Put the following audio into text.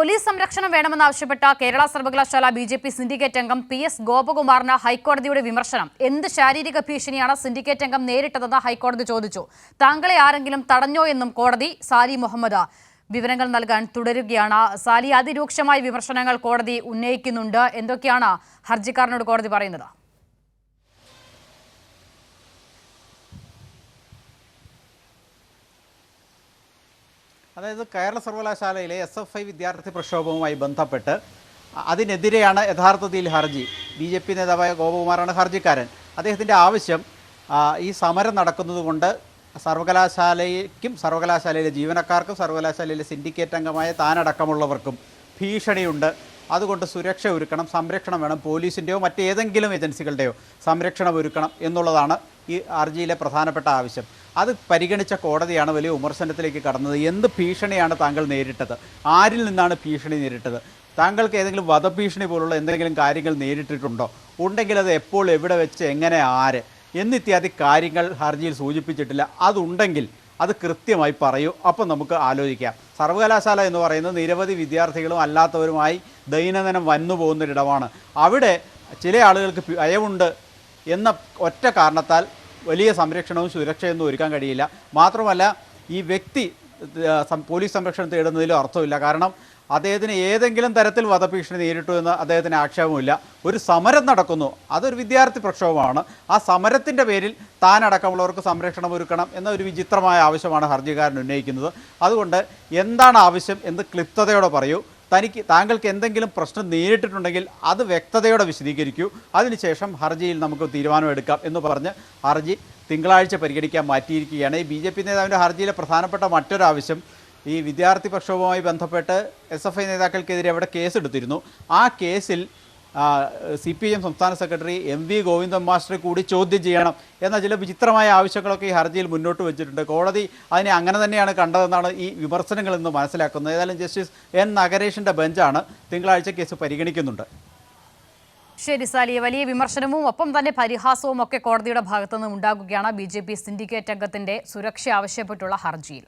Police സംരക്ഷണം വേണമെന്നാവശ്യപ്പെട്ട കേരള സർവകലാശാല ബി ജെ പി സിൻഡിക്കേറ്റ് അംഗം പി എസ് ഗോപകുമാറിന് ഹൈക്കോടതിയുടെ വിമർശനം. എന്ത് ശാരീരിക ഭീഷണിയാണ് സിൻഡിക്കേറ്റ് അംഗം നേരിട്ടതെന്ന് ഹൈക്കോടതി ചോദിച്ചു. താങ്കളെ ആരെങ്കിലും തടഞ്ഞോ എന്നും കോടതി സാലി മുഹമ്മദ് വിവരങ്ങൾ നൽകാൻ തുടരുകയാണ്. സാലി അതിരൂക്ഷമായ വിമർശനങ്ങൾ കോടതി ഉന്നയിക്കുന്നുണ്ട്. എന്തൊക്കെയാണ് ഹർജിക്കാരനോട് കോടതി പറയുന്നത്? അതായത് കേരള സർവകലാശാലയിലെ എസ് എഫ് ഐ വിദ്യാർത്ഥി പ്രക്ഷോഭവുമായി ബന്ധപ്പെട്ട് അതിനെതിരെയാണ് യഥാർത്ഥത്തിൽ ഹർജി. ബി ജെ പി നേതാവായ ഗോപകുമാറാണ് ഹർജിക്കാരൻ. അദ്ദേഹത്തിന്റെ ആവശ്യം ഈ സമരം നടക്കുന്നതുകൊണ്ട് സർവകലാശാലയ്ക്കും സർവകലാശാലയിലെ ജീവനക്കാർക്കും സർവകലാശാലയിലെ സിൻഡിക്കേറ്റ് അംഗമായ താനടക്കമുള്ളവർക്കും ഭീഷണിയുണ്ട്. അതുകൊണ്ട് സുരക്ഷ ഒരുക്കണം സംരക്ഷണം വേണം പോലീസിന്റെയോ മറ്റേതെങ്കിലും ഏജൻസികളുടെയോ സംരക്ഷണം ഒരുക്കണം എന്നുള്ളതാണ് ഈ ഹർജിയിലെ പ്രധാനപ്പെട്ട ആവശ്യം. അത് പരിഗണിച്ച കോടതിയാണ് വലിയ വിമർശനത്തിലേക്ക് കടന്നത്. എന്ത് ഭീഷണിയാണ് താങ്കൾ നേരിട്ടത്? ആരിൽ നിന്നാണ് ഭീഷണി നേരിട്ടത്? താങ്കൾക്ക് ഏതെങ്കിലും വധഭീഷണി പോലുള്ള എന്തെങ്കിലും കാര്യങ്ങൾ നേരിട്ടിട്ടുണ്ടോ? ഉണ്ടെങ്കിൽ അത് എപ്പോൾ എവിടെ വെച്ച് എങ്ങനെ ആര് എന്നിത്യാദി കാര്യങ്ങൾ ഹർജിയിൽ സൂചിപ്പിച്ചിട്ടില്ല. അതുണ്ടെങ്കിൽ അത് കൃത്യമായി പറയൂ. അപ്പം നമുക്ക് ആലോചിക്കാം. സർവകലാശാല എന്ന് പറയുന്നത് നിരവധി വിദ്യാർത്ഥികളും അല്ലാത്തവരുമായി ദൈനംദിനം വന്നു പോകുന്നൊരിടമാണ്. അവിടെ ചില ആളുകൾക്ക് ഭയമുണ്ട് എന്ന ഒറ്റ കാരണത്താൽ വലിയ സംരക്ഷണവും സുരക്ഷയൊന്നും ഒരുക്കാൻ കഴിയില്ല. മാത്രമല്ല ഈ വ്യക്തി പോലീസ് സംരക്ഷണം തേടുന്നതിലും അർത്ഥമില്ല. കാരണം അദ്ദേഹത്തിന് ഏതെങ്കിലും തരത്തിൽ വധഭീഷണി നേരിട്ടു എന്ന് അദ്ദേഹത്തിന് ആക്ഷേപമില്ല. ഒരു സമരം നടക്കുന്നു. അതൊരു വിദ്യാർത്ഥി പ്രക്ഷോഭമാണ്. ആ സമരത്തിന്റെ പേരിൽ താനടക്കമുള്ളവർക്ക് സംരക്ഷണം ഒരുക്കണം എന്ന ഒരു വിചിത്രമായ ആവശ്യമാണ് ഹർജിക്കാരൻ ഉന്നയിക്കുന്നത്. അതുകൊണ്ട് എന്താണ് ആവശ്യം എന്ന് ക്ലിപ്തതയോടെ പറയൂ. തനിക്ക് താങ്കൾക്ക് എന്തെങ്കിലും പ്രശ്നം നേരിട്ടിട്ടുണ്ടെങ്കിൽ അത് വ്യക്തതയോടെ വിശദീകരിക്കൂ. അതിനുശേഷം ഹർജിയിൽ നമുക്ക് തീരുമാനമെടുക്കാം എന്ന് പറഞ്ഞ് ഹർജി തിങ്കളാഴ്ച പരിഗണിക്കാൻ മാറ്റിയിരിക്കുകയാണ്. ഈ ബി ജെ പി നേതാവിന്റെ ഹർജിയിലെ പ്രധാനപ്പെട്ട മറ്റൊരാവശ്യം ഈ വിദ്യാർത്ഥി പ്രക്ഷോഭവുമായി ബന്ധപ്പെട്ട് എസ് എഫ് ഐ നേതാക്കൾക്കെതിരെ അവിടെ കേസെടുത്തിരുന്നു. ആ കേസിൽ സി പി എം സംസ്ഥാന സെക്രട്ടറി എം വി ഗോവിന്ദൻ മാസ്റ്ററെ കൂടി ചോദ്യം ചെയ്യണം. എന്ന ചില വിചിത്രമായ ആവശ്യങ്ങളൊക്കെ ഈ ഹർജിയിൽ മുന്നോട്ട് വെച്ചിട്ടുണ്ട്. കോടതി അതിനെ അങ്ങനെ തന്നെയാണ് കണ്ടതെന്നാണ് ഈ വിമർശനങ്ങളിൽ നിന്ന് മനസ്സിലാക്കുന്നത്. ഏതായാലും ജസ്റ്റിസ് എൻ നഗരേഷിന്റെ ബെഞ്ചാണ് തിങ്കളാഴ്ച കേസ് പരിഗണിക്കുന്നുണ്ട്. ശരി സാലി. വലിയ വിമർശനവും ഒപ്പം തന്നെ പരിഹാസവും ഒക്കെ കോടതിയുടെ ഭാഗത്തുനിന്ന് ഉണ്ടാകുകയാണ് ബി ജെ പി സിൻഡിക്കേറ്റ് അംഗത്തിന്റെ സുരക്ഷ ആവശ്യപ്പെട്ടുള്ള ഹർജിയിൽ.